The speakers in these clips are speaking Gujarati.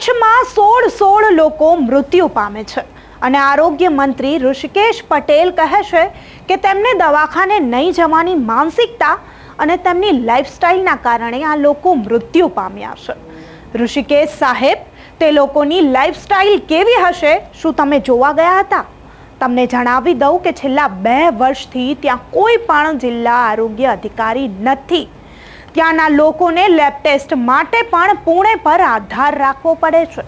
કચ્છમાં સોળ સોળ લોકો મૃત્યુ પામે છે. અને આરોગ્ય મંત્રી ઋષિકેશ પટેલ કહે છે કે તેમને દવાખાને નહીં જવાની માનસિકતા અને તેમની લાઇફસ્ટાઇલના કારણે આ લોકો મૃત્યુ પામ્યા છે. ઋષિકેશ સાહેબ, તે લોકોની લાઇફસ્ટાઇલ કેવી હશે? શું તમે જોવા ગયા હતા? તમને જણાવી દઉં કે છેલ્લા બે વર્ષથી ત્યાં કોઈ પણ જિલ્લા આરોગ્ય અધિકારી નથી. ત્યાંના લોકોને લેબ ટેસ્ટ માટે પણ પુણે પર આધાર રાખવો પડે છે.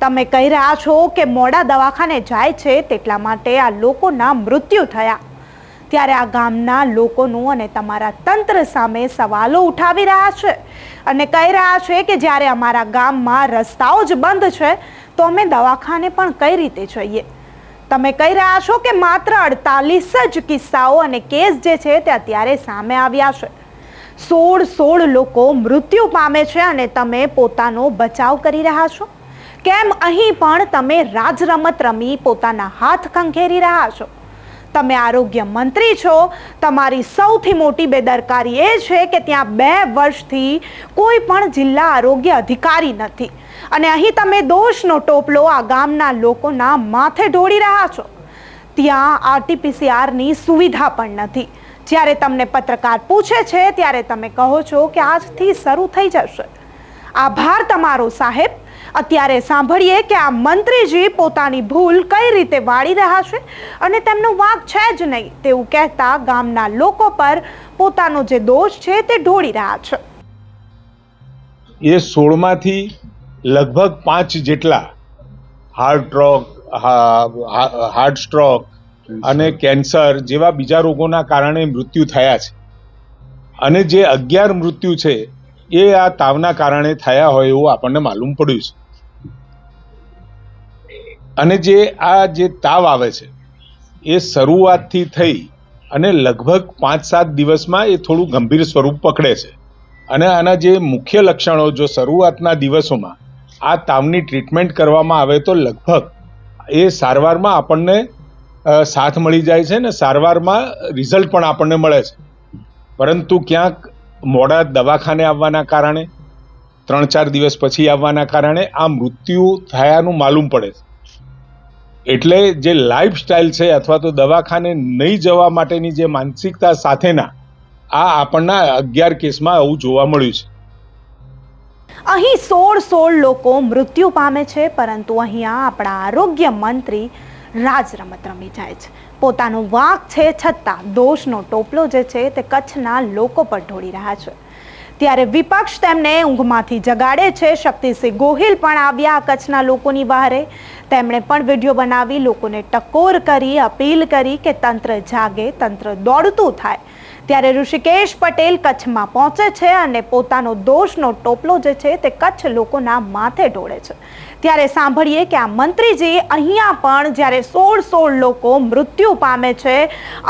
તમે કહી રહ્યા છો કે મોડા દવાખાને જાય છે તેટલા માટે આ લોકોના મૃત્યુ થયા. ત્યારે આ ગામના લોકોનું અને તમારા તંત્ર સામે સવાલો ઉઠાવી રહ્યા છે અને કહી રહ્યા છે કે જ્યારે અમારા ગામમાં રસ્તાઓ જ બંધ છે, તો અમે દવાખાને પણ કઈ રીતે જઈએ? તમે કહી રહ્યા છો કે માત્ર અડતાલીસ જ કિસ્સાઓ અને કેસ જે છે તે અત્યારે સામે આવ્યા છે. સોળ સોળ લોકો મૃત્યુ પામે છે અને તમે પોતાનો બચાવ કરી રહ્યા છો? કેમ અહીં પણ તમે રાજ રમત રમી પોતાના હાથ ખંખેરી રહ્યા છો? તમે આરોગ્ય મંત્રી છો. તમારી સૌથી મોટી બેદરકારી એ છે કે ત્યાં બે વર્ષથી કોઈ પણ જિલ્લા આરોગ્ય અધિકારી નથી. અને અહીં તમે દોષનો ટોપલો આ ગામના લોકોના માથે ઢોળી રહ્યા છો. ત્યાં આરટીપીસીઆરની સુવિધા પણ નથી. જ્યારે તમને પત્રકાર પૂછે છે, ત્યારે તમે કહો છો કે આજથી શરૂ થઈ જશે. આભાર તમારો સાહેબ. અત્યારે સાંભળીએ કે આ મંત્રીજી પોતાની ભૂલ કઈ રીતે વાળી રહ્યા છે અને તેમનો વાંક છે જ નહીં. તેવું કહેતા ગામના લોકો પર પોતાનો જે દોષ છે તે ઢોળી રહ્યા છે. એ સોળમાંથી લગભગ પાંચ જેટલા હાર્ટ સ્ટ્રોક હાર્ટ સ્ટ્રોક અને કેન્સર જેવા બીજા રોગોના કારણે મૃત્યુ થયા છે. અને જે અગિયાર મૃત્યુ છે, એ આ તાવના કારણે થયા હોય એવું આપણને માલુમ પડ્યું છે. અને જે આ જે તાવ આવે છે, એ શરૂઆતથી થઈ અને લગભગ પાંચ સાત દિવસમાં એ થોડું ગંભીર સ્વરૂપ પકડે છે. અને આના જે મુખ્ય લક્ષણો જો શરૂઆતના દિવસોમાં આ તાવની ટ્રીટમેન્ટ કરવામાં આવે તો લગભગ એ સારવારમાં આપણને સાથ મળી જાય છે ને સારવારમાં રિઝલ્ટ પણ આપણને મળે છે. પરંતુ ક્યાંક મોડા દવાખાને આવવાના કારણે, ત્રણ ચાર દિવસ પછી આવવાના કારણે આ મૃત્યુ થયાનું માલુમ પડે છે. એટલે જે લાઈફ સ્ટાઇલ છે અથવા તો દવાખાને નહીં જવા માટેની જે માનસિકતા સાથેના, આ આપણના અગિયાર કેસમાં આવું જોવા મળ્યું છે. અહીં સોળ સોળ લોકો મૃત્યુ પામે છે, પરંતુ અહીંયા આપણા આરોગ્ય મંત્રી રાજ રમત રમી જાય છે. પોતાનો વાંક છે છતાં દોષનો ટોપલો જે છે તે કચ્છના લોકો પર ઢોળી રહ્યા છે. ત્યારે વિપક્ષ તેમને ઊંઘમાંથી જગાડે છે. શક્તિસિંહ ગોહિલ પણ આવ્યા કચ્છના લોકોની બહારે. તેમણે પણ વીડિયો બનાવી, લોકોને ટકોર કરી, અપીલ કરી કે તંત્ર જાગે, તંત્ર દોડતું થાય. ત્યારે ઋષિકેશ પટેલ કચ્છમાં પહોંચે છે અને પોતાનો દોષનો ટોપલો જે છે તે કચ્છ લોકોના માથે ઢોળે છે. ત્યારે સાંભળીએ કે આ મંત્રીજી અહીંયા પણ જ્યારે સોળ સોળ લોકો મૃત્યુ પામે છે,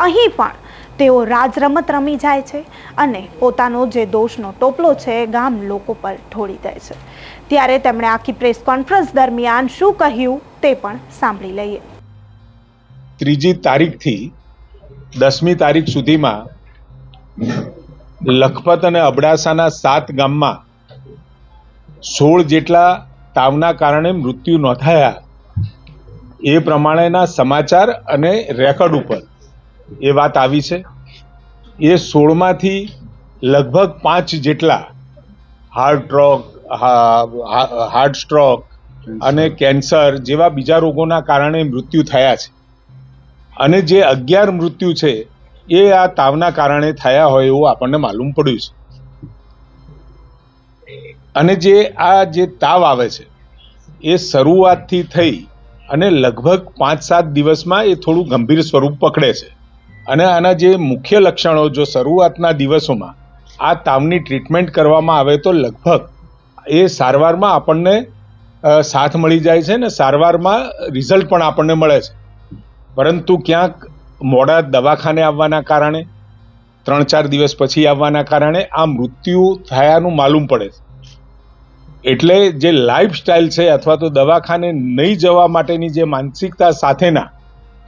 અહીં પણ તેઓ રાજ રમત રમી જાય છે અને પોતાનો જે દોષનો ટોપલો છે, ગામ લોકો પર ઢોળી દે છે. ત્યારે તેમણે આખી પ્રેસ કોન્ફરન્સ દરમિયાન શું કહ્યું તે પણ સાંભળી લઈએ. ત્રીજી તારીખથી દસમી તારીખ સુધીમાં લખપત અને અબડાસાના સાત ગામમાં સોળ જેટલા તાવના કારણે મૃત્યુ નોંધાયા. એ પ્રમાણેના સમાચાર અને રેકોર્ડ ઉપર એ વાત આવી છે. એ સોળમાંથી લગભગ પાંચ જેટલા હાર્ટ સ્ટ્રોક હાર્ટ સ્ટ્રોક અને કેન્સર જેવા બીજા રોગોના કારણે મૃત્યુ થયા છે. અને જે અગિયાર મૃત્યુ છે, એ આ તાવના કારણે થયા હોય એવું આપણને માલુમ પડ્યું છે. અને જે આ જે તાવ આવે છે, એ શરૂઆતથી થઈ અને લગભગ પાંચ સાત દિવસમાં એ થોડું ગંભીર સ્વરૂપ પકડે છે. અને આના જે મુખ્ય લક્ષણો, જો શરૂઆતના દિવસોમાં આ તાવની ટ્રીટમેન્ટ કરવામાં આવે તો લગભગ એ સારવારમાં આપણને સાથ મળી જાય છે ને સારવારમાં રિઝલ્ટ પણ આપણને મળે છે. પરંતુ ક્યાંક મોડા દવાખાને આવવાના કારણે ત્રણ ચાર દિવસ પછી આવવાના કારણે આ મૃત્યુ થયાનું માલુમ પડે છે. એટલે જે લાઈફ સ્ટાઇલ છે અથવા તો દવાખાને નહીં જવા માટેની જે માનસિકતા સાથેના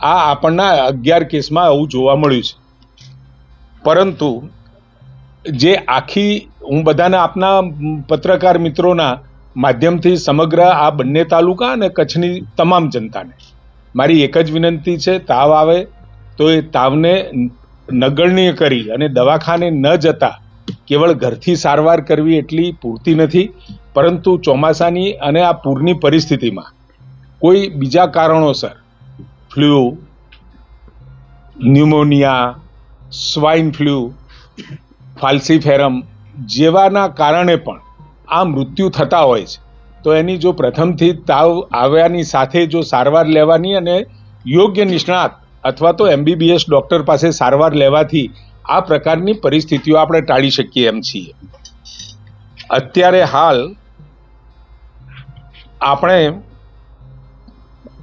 આ આપણના અગિયાર કેસમાં આવું જોવા મળ્યું છે. પરંતુ જે આખી, હું બધાને આપના પત્રકાર મિત્રોના માધ્યમથી સમગ્ર આ બંને તાલુકા અને કચ્છની તમામ જનતાને. મારી એક જ વિનંતી છે, તાવ આવે તો એ તાવને નગણ્ય કરી અને દવાખાને ન જતા કેવળ ઘરથી સારવાર કરવી એટલી પૂરતી નથી, પરંતુ ચોમાસાની અને આ પૂરની પરિસ્થિતિમાં કોઈ બીજા કારણોસર flu, pneumonia, swine flu, falciparum જેવાના કારણે પણ આ મૃત્યુ થતા હોય છે. તો એની જો પ્રથમથી તાવ આવ્યાની સાથે જો સારવાર લેવાની અને યોગ્ય નિષ્ણાત અથવા તો એમબીબીએસ ડૉક્ટર પાસે સારવાર લેવાથી આ પ્રકારની પરિસ્થિતિઓ આપણે ટાળી શકીએ એમ છીએ. અત્યારે હાલ આપણે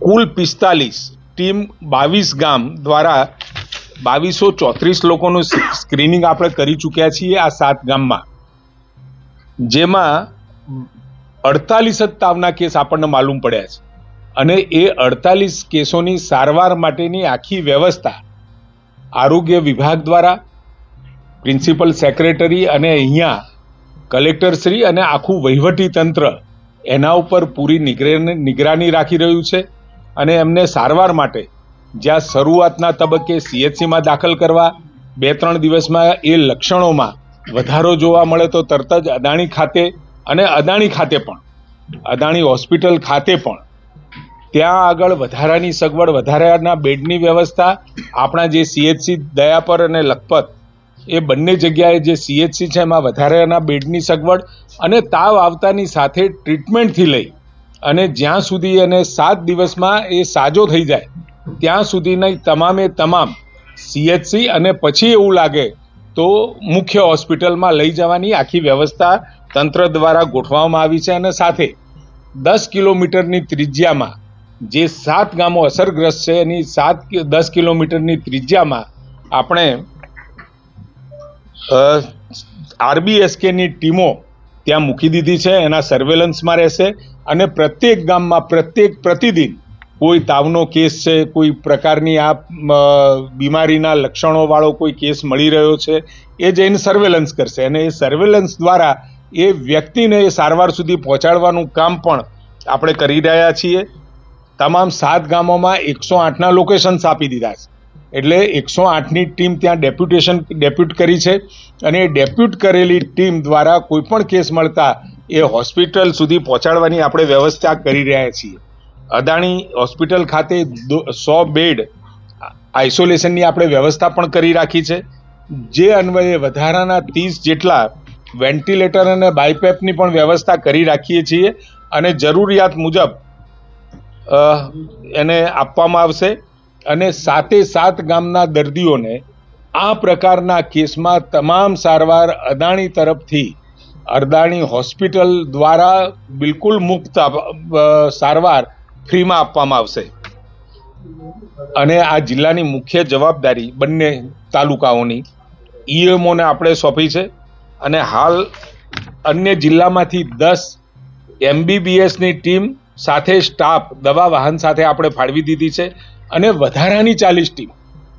કુલ પિસ્તાલીસ ટીમ બાવીસ ગામ દ્વારા બાવીસો ચોત્રીસ લોકોનું સ્ક્રીનિંગ આપણે કરી ચૂક્યા છીએ આ સાત ગામમાં. જેમાં અડતાલીસ જ તાવના કેસ આપણને માલુમ પડ્યા છે. અને એ અડતાલીસ કેસોની સારવાર માટેની આખી વ્યવસ્થા આરોગ્ય વિભાગ દ્વારા પ્રિન્સિપલ સેક્રેટરી અને અહીંયા કલેક્ટરશ્રી અને આખું વહીવટી તંત્ર એના ઉપર પૂરી નિગરાની રાખી રહ્યું છે અને એમને સારવાર માટે જ્યાં શરૂઆતના તબક્કે સીએચસીમાં દાખલ કરવા બે ત્રણ દિવસમાં એ લક્ષણોમાં વધારો જોવા મળે તો તરત જ અદાણી ખાતે અને અદાણી ખાતે પણ, અદાણી હોસ્પિટલ ખાતે પણ ત્યાં આગળ વધારાની સગવડ, વધારાના બેડની વ્યવસ્થા, આપણા જે સીએચસી દયાપર અને લખપત એ બંને જગ્યાએ જે સીએચસી છે, એમાં વધારાના બેડની સગવડ અને તાવ આવતાની સાથે ટ્રીટમેન્ટથી લઈ અને જ્યાં સુધી એને સાત દિવસમાં એ સાજો થઈ જાય, ત્યાં સુધીની તમામે તમામ સીએચસી અને પછી એવું લાગે તો મુખ્ય હોસ્પિટલમાં લઈ જવાની આખી વ્યવસ્થા તંત્ર દ્વારા ગોઠવવામાં આવી છે અને સાથે દસ કિલોમીટરની ત્રિજ્યામાં જે સાત ગામો અસરગ્રસ્ત છે, એની સાત દસ કિલોમીટરની ત્રિજ્યામાં આપણે આરબીએસકેની ટીમો ત્યાં મૂકી દીધી છે, એના સર્વેલન્સમાં રહેશે અને પ્રત્યેક ગામમાં પ્રત્યેક પ્રતિદિન કોઈ તાવનો કેસ છે, કોઈ પ્રકારની આ બીમારીના લક્ષણોવાળો કોઈ કેસ મળી રહ્યો છે, એ જઈને સર્વેલન્સ કરશે. અને એ સર્વેલન્સ દ્વારા એ વ્યક્તિને એ સારવાર સુધી પહોંચાડવાનું કામ પણ આપણે કરી રહ્યા છીએ. તમામ સાત ગામોમાં એકસો આઠના લોકેશન્સ આપી દીધા છે. એટલે એકસો આઠની ટીમ ત્યાં ડેપ્યુટેશન ડેપ્યુટ કરી છે અને એ ડેપ્યુટ કરેલી ટીમ દ્વારા કોઈ પણ કેસ મળતા એ હોસ્પિટલ સુધી પહોંચાડવાની આપણે વ્યવસ્થા કરી રહ્યા છીએ. અદાણી હોસ્પિટલ ખાતે સો બેડ આઇસોલેશનની આપણે વ્યવસ્થા પણ કરી રાખી છે. જે અન્વયે વધારાના ત્રીસ જેટલા વેન્ટિલેટર અને બાયપેપની પણ વ્યવસ્થા કરી રાખીએ છીએ અને જરૂરિયાત મુજબ એને આપવામાં આવશે. અને સાતે સાત ગામના દર્દીઓને આ પ્રકારના કેસમાં તમામ સારવાર અદાણી તરફથી અદાણી હોસ્પિટલ દ્વારા બિલકુલ મુક્ત સારવાર ફ્રીમાં આપવામાં આવશે. અને આ જિલ્લાની મુખ્ય જવાબદારી બંને તાલુકાઓની ઈએમઓને આપણે સોંપી છે અને હાલ અન્ય જિલ્લામાંથી દસ એમબીબીએસની ટીમ સાથે સ્ટાફ દવા વાહન સાથે આપણે ફાળવી દીધી છે. અને વધારાની ચાલીસ ટીમ.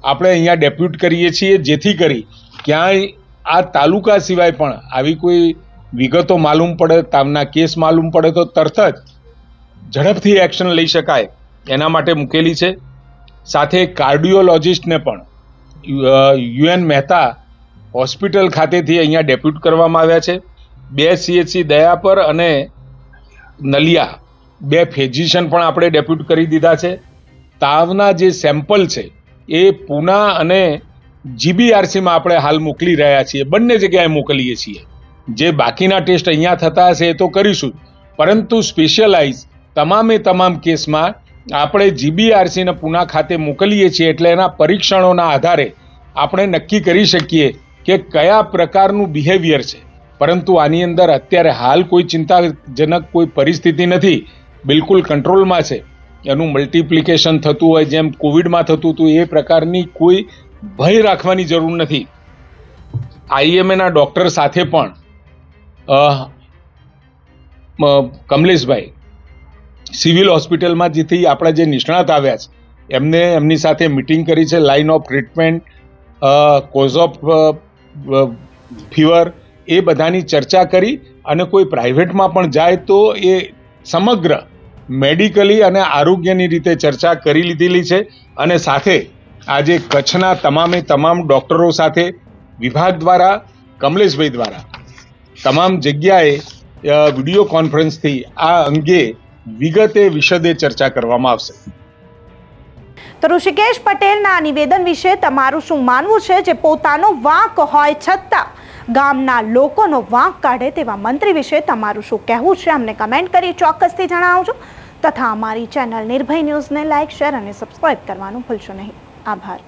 આપણે અહીંયા ડેપ્યુટ કરીએ છીએ જેથી કરી ક્યાંય આ તાલુકા સિવાય પણ આવી કોઈ વિગતો માલુમ પડે, તાવના કેસ માલુમ પડે તો તરત જ ઝડપથી એક્શન લઈ શકાય એના માટે મૂકેલી છે. સાથે કાર્ડિયોલોજિસ્ટને પણ યુએન મહેતા હોસ્પિટલ ખાતેથી અહીંયા ડેપ્યુટ કરવામાં આવ્યા છે. બે સીએચસી દયાપર અને નલિયા. બે ફિઝિશિયન પણ આપણે ડેપ્યુટ કરી દીધા છે. તાવના જે સેમ્પલ છે, એ પૂના અને જીબીઆરસીમાં આપણે હાલ મોકલી રહ્યા છીએ. બંને જગ્યાએ મોકલીએ છીએ. જે બાકીના ટેસ્ટ અહીંયા થતા હશે એ તો કરીશું પરંતુ સ્પેશિયલાઇઝ તમામે તમામ કેસમાં આપણે જીબીઆરસીને પૂના ખાતે મોકલીએ છીએ એટલે એના પરીક્ષણોના આધારે આપણે નક્કી કરી શકીએ કે કયા પ્રકારનું બિહેવિયર છે. પરંતુ આની અંદર અત્યારે હાલ કોઈ ચિંતાજનક કોઈ પરિસ્થિતિ નથી. બિલકુલ કંટ્રોલમાં છે. એનું મલ્ટિપ્લિકેશન થતું હોય, જેમ કોવિડમાં થતું હતું, એ પ્રકારની કોઈ ભય રાખવાની જરૂર નથી. આઈએમએના ડોક્ટર સાથે પણ કમલેશભાઈ સિવિલ હોસ્પિટલમાં જેથી આપણા જે નિષ્ણાત આવ્યા છે, એમને, એમની સાથે મિટિંગ કરી છે line of treatment cause of fever એ બધાની ચર્ચા કરી અને કોઈ પ્રાઇવેટમાં પણ જાય તો એ સમગ્ર મેડિકલી અને આરોગ્યની રીતે ચર્ચા કરી લીધેલી છે અને સાથે આજે કચ્છના તમામે તમામ ડૉક્ટરો સાથે વિભાગ દ્વારા, કમલેશભાઈ દ્વારા તમામ જગ્યાએ વીડિયો કોન્ફરન્સથી આ અંગે વિગતે વિશદે ચર્ચા કરવામાં આવશે. તો ઋષિકેશ પટેલના નિવેદન વિશે તમારું શું માનવું છે? જે પોતાનો વાંક હોય છતાં ગામના લોકોનો વાંક કાઢે તેવા મંત્રી વિશે તમારું શું કહેવું છે અમને કમેન્ટ કરી ચોક્કસથી જણાવજો. તથા અમારી ચેનલ નિર્ભય ન્યૂઝને લાઇક, શેર અને સબસ્ક્રાઇબ કરવાનું ભૂલશો નહીં. આભાર.